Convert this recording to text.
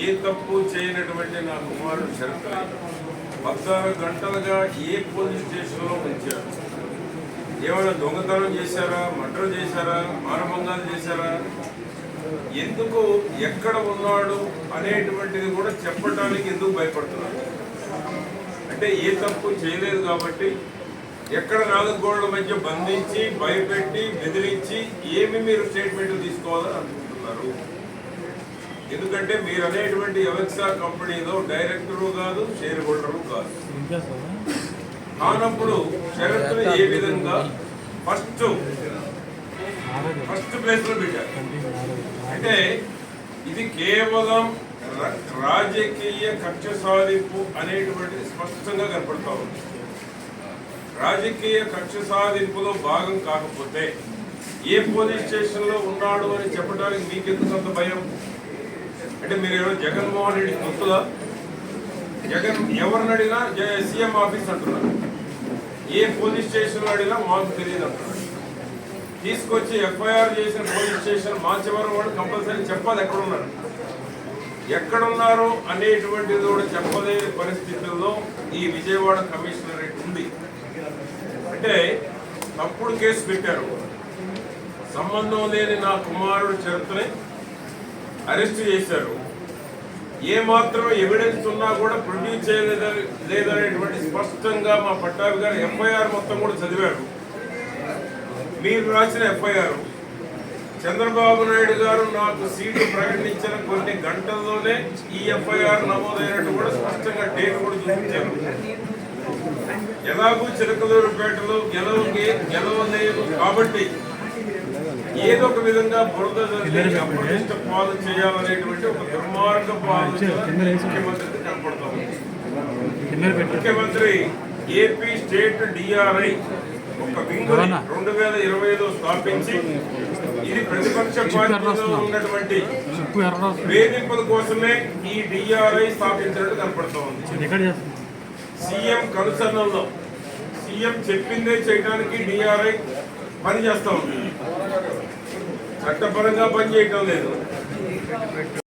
ఏ తప్పు చేయనటువంటి నా కుమారుడు శరత్ పద్నాలుగు గంటలుగా ఏ పోలీస్ స్టేషన్లో ఉంచారు? ఏమైనా దొంగతనం చేశారా? మర్డర్ చేశారా? మానభంగాలు చేశారా? ఎందుకు ఎక్కడ ఉన్నాడు అనేటువంటిది కూడా చెప్పడానికి ఎందుకు భయపడుతున్నారు? అంటే ఏ తప్పు చేయలేదు కాబట్టి ఎక్కడ నాలుగు గోడల మధ్య బంధించి భయపెట్టి బెదిరించి ఏమి మీరు స్టేట్మెంట్ తీసుకోవాలని అనుకుంటున్నారు? ఎందుకంటే మీరు అనేటువంటి ఎవెక్సా కంపెనీలో డైరెక్టరు కాదు షేర్ హోల్డరు కాదు. కానప్పుడు షరతులు ఏ విధంగా ఫస్ట్ ఫస్ట్ ప్లేస్లో పెట్టారు. అంటే ఇది కేవలం రాజకీయ కక్ష సాధింపు అనేటువంటిది స్పష్టంగా కనపడతా ఉంది. రాజకీయ కక్ష సాధింపులో భాగం కాకపోతే ఏ పోలీస్ స్టేషన్లో ఉన్నాడు అని చెప్పడానికి మీకెందుకు అంత భయం? అంటే మీరు ఎవరు జగన్మోహన్ రెడ్డి గుర్తులా జగన్ ఎవరిని అడిగినా జ- సీఎం ఆఫీస్ అంటున్నారు. ఏ పోలీస్ స్టేషన్లో అడిగినా మాకు తెలియదు అంటున్నారు. తీసుకొచ్చి ఎఫ్ఐఆర్ చేసిన పోలీస్ స్టేషన్ మార్చేవారు కూడా కంపల్సరీ చెప్పాలి ఎక్కడున్నారు. ఎక్కడున్నారు అనేటువంటిది కూడా చెప్పలేని పరిస్థితుల్లో ఈ విజయవాడ కమిషనరేట్ ఉంది. అంటే తప్పుడు కేసు పెట్టారు. సంబంధం లేని నా కుమారుడు చరిత్రని అరెస్ట్ చేశారు. ఏ మాత్రం ఎవిడెన్స్ ఉన్నా కూడా ప్రొడ్యూస్ చేయలేదు లేదనేటువంటి స్పష్టంగా మా పట్టాభి గారు ఎఫ్ఐఆర్ మొత్తం కూడా చదివారు. మీరు రాసిన ఎఫ్ఐఆర్. చంద్రబాబు నాయుడు గారు నాకు సీటు ప్రకటించిన కొన్ని గంటల్లోనే ఈ ఎఫ్ఐఆర్ నమోదైనట్టు కూడా స్పష్టంగా డేట్ కూడా చూపించారు. ఎలాగూ చిలకలూరుపేటలో గెలవ గెలవలేదు కాబట్టి ఏదో ఒక విధంగా బురద జల్లి అప్రతిష్ట పాలు చేయాలనేటువంటి ఒక దుర్మార్గ ఆలోచన కనపడుతోంది ముఖ్యమంత్రి ఏపీ స్టేట్ డిఆర్ఐ ఒక వింగ్ రెండు వేల ఇరవై ఐదు స్థాపించి ఇది ప్రతిపక్ష పార్టీలో ఉన్నటువంటి వేధింపుల కోసమే ఈ డిఆర్ఐ స్థాపించినట్టు కనపడుతోంది. సీఎం కనుసరణలో సీఎం చెప్పిందే చేయడానికి డిఆర్ఐ పని చేస్తూ ఉంది. చట్టపరంగా పని చేయటం లేదు.